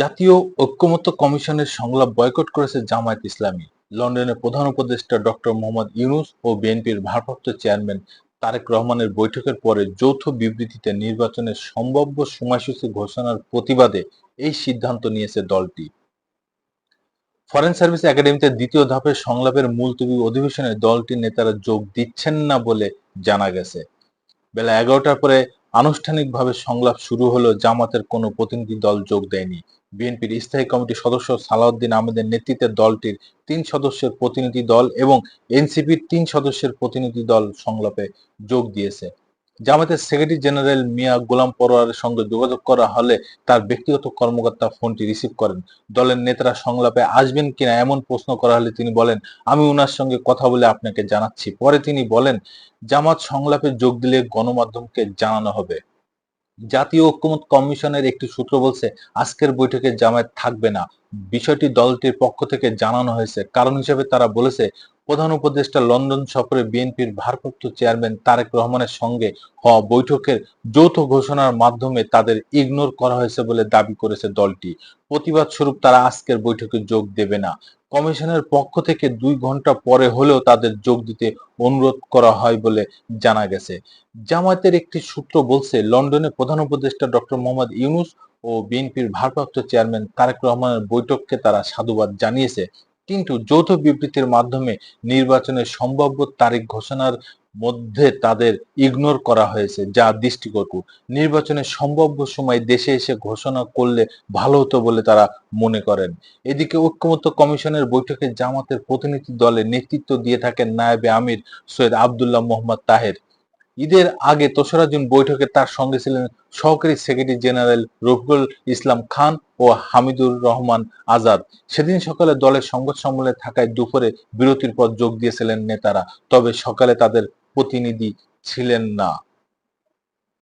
জাতীয় ঐক্যমত্য কমিশনের সংলাপ বয়কট করেছে জামায়াত ইসলামী। লন্ডনের প্রধান উপদেষ্টা ডক্টর মোহাম্মদ ইউনুস ও বিএনপির ভারপ্রাপ্ত চেয়ারম্যান তারেক রহমানের বৈঠকের পরে যৌথ বিবৃতিতে নির্বাচনের সম্ভাব্য সময়সূচি ঘোষণার প্রতিবাদে এই সিদ্ধান্ত নিয়েছে দলটি। ফরেন সার্ভিস একাডেমিতে দ্বিতীয় ধাপের সংলাপের মুলতবি অধিবেশনে দলটির নেতারা যোগ দিচ্ছেন না বলে জানা গেছে। বেলা এগারোটার পরে আনুষ্ঠানিকভাবে সংলাপ শুরু হলো জামাতের কোনো প্রতিনিধি দল যোগ দেয়নি। বিএনপির স্থায়ী কমিটির সদস্য সালাউদ্দিন আহমেদের নেতৃত্বে দলটির তিন সদস্যের প্রতিনিধি দল এবং এনসিপির তিন সদস্যের প্রতিনিধি দল সংলাপে যোগ দিয়েছে। জামাতের সেক্রেটারি জেনারেল মিয়া গোলাম পরোয়ারের সঙ্গে যোগাযোগ করা হলে তার ব্যক্তিগত কর্মকর্তা ফোনটি রিসিভ করেন। দলের নেতারা সংলাপে আসবেন কিনা এমন প্রশ্ন করা হলে তিনি বলেন, আমি উনার সঙ্গে কথা বলে আপনাকে জানাচ্ছি। পরে তিনি বলেন জামাত সংলাপে যোগ দিলে গণমাধ্যমকে জানানো হবে। জাতীয় ঐক্যমত কমিশনের একটি সূত্র বলছে, আজকের বৈঠকে জামায়াত থাকবে না। বিষয়টি দলটির পক্ষ থেকে জানানো হয়েছে। কারণ হিসেবে তারা বলেছে প্রধান উপদেষ্টা লন্ডন সফরে বিএনপির ভারপ্রাপ্ত চেয়ারম্যান তারেক রহমানের সঙ্গে হওয়া বৈঠকের যৌথ ঘোষণার মাধ্যমে তাদের ইগনোর করা হয়েছে বলে দাবি করেছে দলটি। প্রতিবাদ স্বরূপ তারা আজকের বৈঠকে যোগ দেবে না। কমিশনের পক্ষ থেকে দুই ঘণ্টা পরে হলেও তাদের যোগ দিতে অনুরোধ করা হয় বলে জানা গেছে। জামায়াতের একটি সূত্র বলছে, লন্ডনে প্রধান উপদেষ্টা ডক্টর মোহাম্মদ ইউনুস ও বিএনপির ভারপ্রাপ্ত চেয়ারম্যান তারেক রহমানের বৈঠককে তারা সাধুবাদ জানিয়েছে। কিন্তু যৌথ বিবৃতির মাধ্যমে নির্বাচনের সম্ভাব্য তারিখ ঘোষণার মধ্যে তাদের ইগনোর করা হয়েছে, যা দৃষ্টিকটু। নির্বাচনের সম্ভাব্য সময় দেশে এসে ঘোষণা করলে ভালো হতো বলে তারা মনে করেন। এদিকে ঐক্যমত্য কমিশনের বৈঠকে জামাতের প্রতিনিধি দলে নেতৃত্ব দিয়ে থাকেন নায়েবে আমির সৈয়দ আবদুল্লাহ মোহাম্মদ তাহের। ঈদের আগে তোসরা জুন বৈঠকে তার সঙ্গে ছিলেন সহকারী সেক্রেটারি জেনারেল রফিকুল ইসলাম খান ও হামিদুর রহমান আজাদ। সেদিন সকালে দলের সংবাদ সম্মেলনে থাকায় দুপুরে বিরতির পর যোগ দিয়েছিলেন নেতারা, তবে সকালে তাদের প্রতিনিধি ছিলেন না।